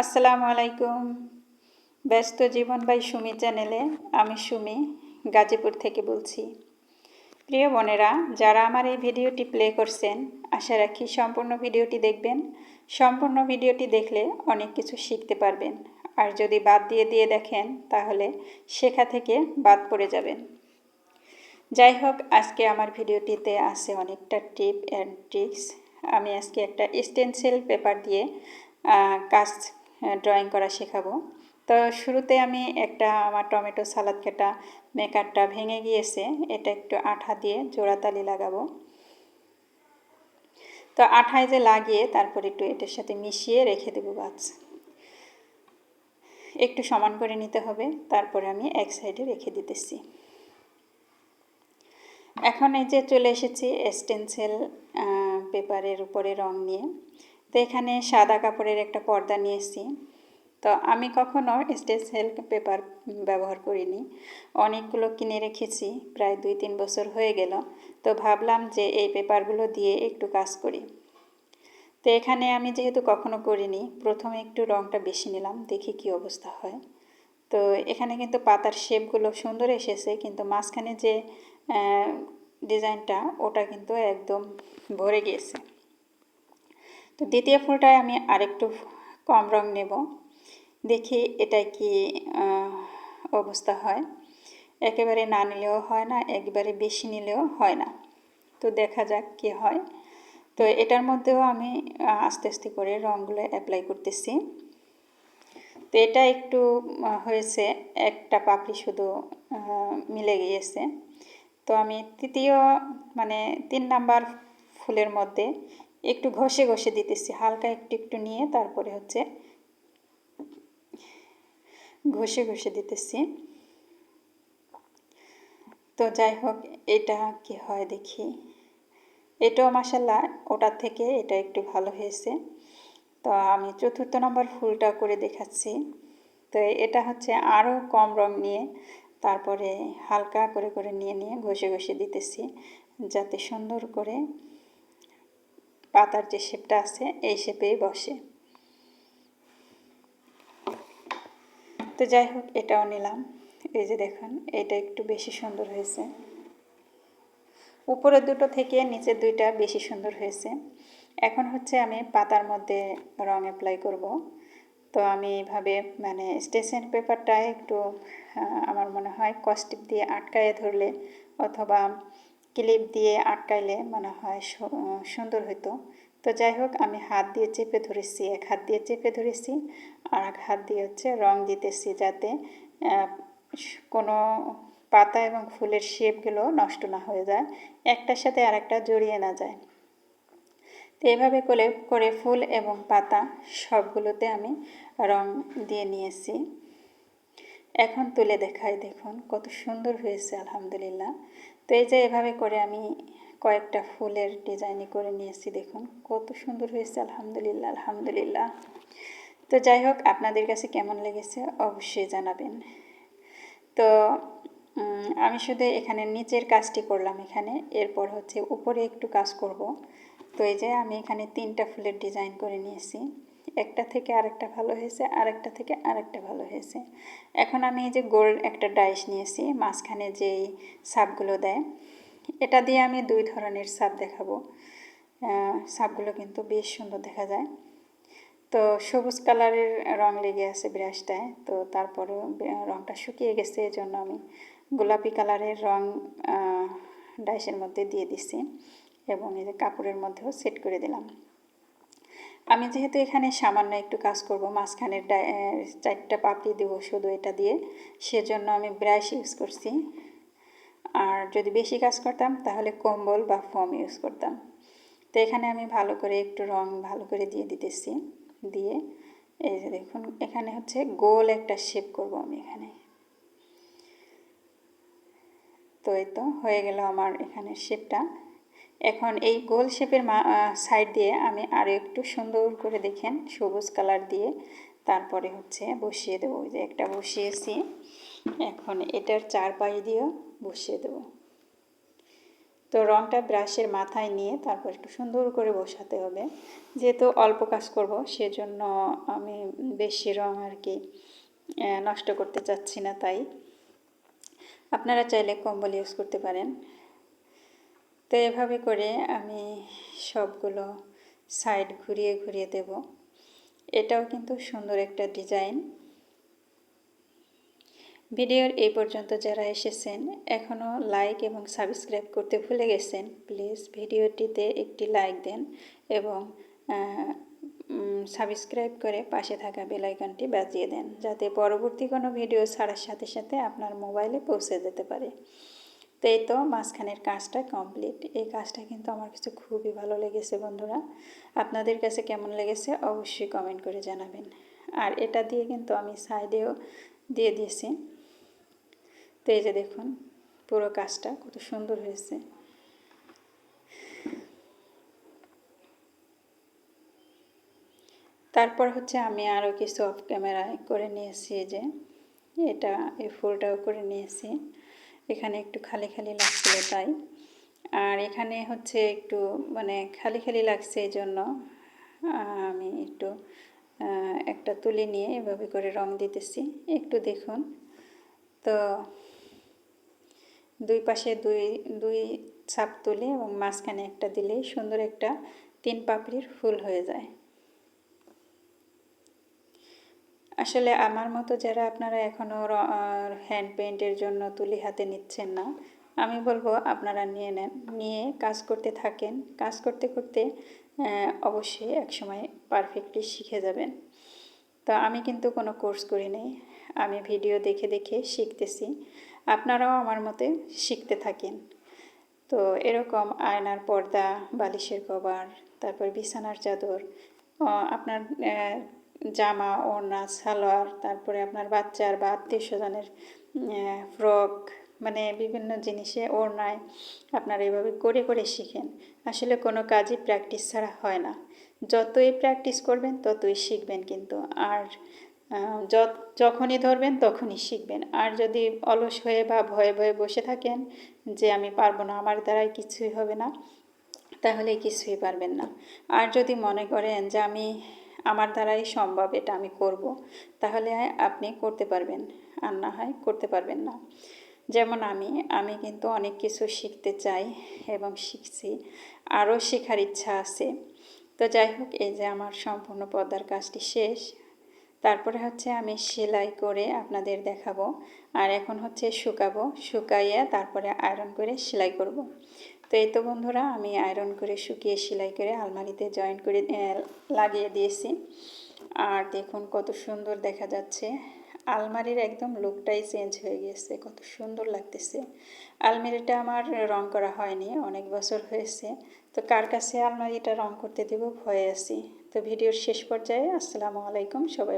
আসসালামু আলাইকুম। ব্যস্ত জীবন বাই সুমি চ্যানেলে আমি সুমি, গাজীপুর থেকে বলছি। প্রিয় বোনেরা, যারা আমার এই ভিডিওটি প্লে করছেন, আশা রাখি সম্পূর্ণ ভিডিওটি দেখবেন। সম্পূর্ণ ভিডিওটি দেখলে অনেক কিছু শিখতে পারবেন। আর যদি বাদ দিয়ে দিয়ে দেখেন, তাহলে শেখা থেকে বাদ পড়ে যাবেন। যাই হোক, আজকে আমার ভিডিওটিতে আছে অনেকটা টিপ অ্যান্ড ট্রিক্স আমি আজকে একটা স্টেনসিল পেপার দিয়ে কাজ ড্রয়িং করা শেখাবো। তো শুরুতে আমি একটা আমার টমেটো সালাদ কাটা মেকারটা ভেঙে গিয়েছে, এটা একটু আঠা দিয়ে জোড়াতালি লাগাবো। তো আঠায় যে লাগিয়ে তারপর একটু এটার সাথে মিশিয়ে রেখে দেবো গাছ। একটু সমান করে নিতে হবে, তারপরে আমি এক সাইডে রেখে দিতেছি। এখন এই যে চলে এসেছি স্টেনসেল পেপারের উপরে রং নিয়ে। তো এখানে সাদা কাপড়ের একটা পর্দা নিয়েছি তো আমি কখনো স্টেনসেল পেপার ব্যবহার করিনি। অনেকগুলো কিনে রেখেছি, প্রায় দুই তিন বছর হয়ে গেল। তো ভাবলাম যে এই পেপারগুলো দিয়ে একটু কাজ করি। তো এখানে আমি যেহেতু কখনো করিনি, প্রথমে একটু রঙটা বেশি নিলাম, দেখি কি অবস্থা হয়। তো এখানে কিন্তু পাতার শেপগুলো সুন্দর এসেছে, কিন্তু মাঝখানে যে ডিজাইনটা, ওটা কিন্তু একদম ভরে গিয়েছে। তো দ্বিতীয় ফুলটায় আমি আরেকটু কম রং নেব। দেখি এটা কি অবস্থা হয়। একেবারে না নিলেও হয় না, একবারে বেশি নিলেও হয় না। তো দেখা যাক কি হয়। তো এটার মধ্যেও আমি আস্তে আস্তে করে রঙগুলো অ্যাপ্লাই করতেছি। তো এটা একটু হয়েছে, একটা পাপড়ি শুধু মিলে গিয়েছে। তো আমি তৃতীয় মানে তিন নাম্বার ফুলের মধ্যে একটু ঘষে ঘষে দিতেছি, হালকা একটু একটু নিয়ে তারপরে হচ্ছে ঘষে ঘষে দিতেছি। তো যাই হোক, এটা কি হয় দেখি। এটাও মাসাল্লাহ ওটার থেকে এটা একটু ভালো হয়েছে। তো আমি চতুর্থ নম্বর ফুলটা করে দেখাচ্ছি। তো এটা হচ্ছে আরও কম রং নিয়ে তারপরে হালকা করে করে নিয়ে নিয়ে ঘষে ঘষে দিতেছি, যাতে সুন্দর করে পাতার যে শেপটা আছে, এই শেপেই বসে। তো যাই হোক, এটাও নিলাম। এই যে দেখুন এটা একটু বেশি সুন্দর হয়েছে। উপরের দুটো থেকে নিচের দুইটা বেশি সুন্দর হয়েছে। এখন হচ্ছে আমি পাতার মধ্যে রং অ্যাপ্লাই করব। তো আমি এইভাবে মানে স্টেশন পেপারটা একটু আমার মনে হয় কস্টিপ দিয়ে আটকায় ধরলে অথবা ক্লিপ দিয়ে আটকাইলে মনে হয় সুন্দর হতো তো যাই হোক আমি হাত দিয়ে চেপে ধরেছি, এক হাত দিয়ে চেপে ধরেছি, আর এক হাত দিয়ে হচ্ছে রং দিতেছি যাতে কোনো পাতা এবং ফুলের শেপগুলো নষ্ট না হয়ে যায়, একটার সাথে আরেকটা জড়িয়ে না যায়। তো এভাবে করে করে ফুল এবং পাতা সবগুলোতে আমি রং দিয়ে নিয়েছি। এখন তুলে দেখাই, দেখুন, কত সুন্দর হয়েছে, আলহামদুলিল্লাহ। তো এই যে এভাবে করে আমি কয়েকটা ফুলের ডিজাইনই করে নিয়েছি, দেখুন, কত সুন্দর হয়েছে, আলহামদুলিল্লাহ আলহামদুলিল্লাহ। তো যাই হোক, আপনাদের কাছে কেমন লেগেছে অবশ্যই জানাবেন। তো আমি শুধু এখানে নিচের কাজটি করলাম এখানে, এরপর হচ্ছে উপরে একটু কাজ করব। তো এই যে আমি এখানে তিনটা ফুলের ডিজাইন করে নিয়েছি। একটা থেকে আরেকটা ভালো হয়েছে, আরেকটা থেকে আরেকটা ভালো হয়েছে। এখন আমি এই যে গোল্ড একটা ডাইস নিয়েছি, মাঝখানে যেই সাপগুলো দেয়, এটা দিয়ে আমি দুই ধরনের সাপ দেখাবো। সাপগুলো কিন্তু বেশ সুন্দর দেখা যায়। তো সবুজ কালারের রং লেগে আছে ব্রাশটায়, তো তারপরেও রংটা শুকিয়ে গেছে এই জন্য আমি গোলাপি কালারের রং ডাইসের মধ্যে দিয়ে দিছি এবং এই যে কাপড়ের মধ্যেও সেট করে দিলাম। আমি যেহেতু এখানে সামান্য একটু কাজ করব, মাঝখানের চারটা পাপড়ি দেবো শুধু এটা দিয়ে, সেজন্য আমি ব্রাশ ইউজ করছি। আর যদি বেশি কাজ করতাম, তাহলে কম্বল বা ফর্ম ইউজ করতাম। তো এখানে আমি ভালো করে একটু রং ভালো করে দিয়ে দিতেছি, দিয়ে এই যে দেখুন, এখানে হচ্ছে গোল একটা শেপ করব আমি এখানে। তো এই তো হয়ে গেল আমার এখানে শেপটা এখন এই গোল শেপের সাইড দিয়ে আমি আরও একটু সুন্দর করে দেখেন, সবুজ কালার দিয়ে। তারপরে হচ্ছে বসিয়ে দেবো যে একটা বসিয়েছি। এখন এটার চার পাশ দিয়েও বসিয়ে দেবো। তো রঙটা ব্রাশের মাথায় নিয়ে তারপর একটু সুন্দর করে বসাতে হবে। যেহেতু অল্প কাজ করব, সেজন্য আমি বেশি রং আর কি নষ্ট করতে চাচ্ছি না তাই। আপনারা চাইলে কম্বল ইউজ করতে পারেন। তো এভাবে করে আমি সবগুলো সাইড ঘুরিয়ে ঘুরিয়ে দেব। এটাও কিন্তু সুন্দর একটা ডিজাইন ভিডিওর এই পর্যন্ত যারা এসেছেন এখনও লাইক এবং সাবস্ক্রাইব করতে ভুলে গেছেন প্লিজ ভিডিওটিতে একটি লাইক দেন এবং সাবস্ক্রাইব করে পাশে থাকা বেলাইকনটি বাজিয়ে দেন, যাতে পরবর্তী কোনো ভিডিও ছাড়ার সাথে সাথে আপনার মোবাইলে পৌঁছে যেতে পারে। তো এই তো মাঝখানের কাজটা কমপ্লিট এই কাজটা কিন্তু আমার কাছে খুবই ভালো লেগেছে বন্ধুরা। আপনাদের কাছে কেমন লেগেছে অবশ্যই কমেন্ট করে জানাবেন। আর এটা দিয়ে কিন্তু আমি সাইডেও দিয়ে দিয়েছি। তো এই যে দেখুন, পুরো কাজটা কত সুন্দর হয়েছে। তারপর হচ্ছে আমি আরও কিছু অফ ক্যামেরায় করে নিয়েছি যে। এটা এই ফুলটাও করে নিয়েছি। এখানে একটু খালি খালি লাগছিল তাই। আর এখানে হচ্ছে একটু মানে খালি খালি লাগছে এই জন্য আমি একটু একটা তুলি নিয়ে এভাবে করে রং দিতেছি। একটু দেখুন। তো দুই পাশে দুই দুই ছাপ তুলে এবং মাঝখানে একটা দিলেই সুন্দর একটা তিন পাপড়ির ফুল হয়ে যায়। আসলে আমার মতো যারা আপনারা এখনও হ্যান্ড পেন্টের জন্য তুলি হাতে নিচ্ছেন না, আমি বলব আপনারা নিয়ে নেন, নিয়ে কাজ করতে থাকেন। কাজ করতে করতে অবশ্যই একসময় পারফেক্টলি শিখে যাবেন। তো আমি কিন্তু কোনো কোর্স করি নেই, আমি ভিডিও দেখে দেখে শিখতেছি, আপনারাও আমার মতে শিখতে থাকেন। তো এরকম আয়নার পর্দা, বালিশের কভার, তারপর বিছানার চাদর আপনার জামা, ওড়না, সালোয়ার, তারপরে আপনার বাচ্চার বা আত্মীয় স্বজনের ফ্রক মানে বিভিন্ন জিনিসে ওড়নায় আপনারা এইভাবে করে করে শিখেন। আসলে কোনো কাজই প্র্যাকটিস ছাড়া হয় না। যতই প্র্যাকটিস করবেন, ততই শিখবেন কিন্তু। আর যখনই ধরবেন, তখনই শিখবেন। আর যদি অলস হয়ে বা ভয়ে ভয়ে বসে থাকেন যে, আমি পারব না, আমার দ্বারাই কিছুই হবে না, তাহলে কিছুই পারবেন না। আর যদি মনে করেন যে, আমি আমার দ্বারাই সম্ভব এটা আমি করব। তাহলে আপনি করতে পারবেন, আর না হয় করতে পারবেন না। যেমন আমি আমি কিন্তু অনেক কিছু শিখতে চাই এবং শিখছি, আরও শেখার ইচ্ছা আছে। তো যাই হোক, এই যে আমার সম্পূর্ণ পর্দার কাজটি শেষ। তারপরে হচ্ছে আমি সেলাই করে আপনাদের দেখাবো। আর এখন হচ্ছে শুকাবো, শুকাইয়া তারপরে আয়রন করে সেলাই করব। তো এই তো বন্ধুরা, আমি আয়রন করে শুকিয়ে সেলাই করে আলমারিতে জয়েন করে লাগিয়ে দিয়েছি। আর দেখুন কত সুন্দর দেখা যাচ্ছে। আলমারির একদম লুকটাই চেঞ্জ হয়ে গিয়েছে, কত সুন্দর লাগতেছে। আলমারিটা আমার রং করা হয়নি, অনেক বছর হয়েছে। তো কার কাছে আলমারিটা রং করতে দেব ভয়ে আছি। তো ভিডিওর শেষ পর্যায়ে, আসসালামু আলাইকুম, সবাই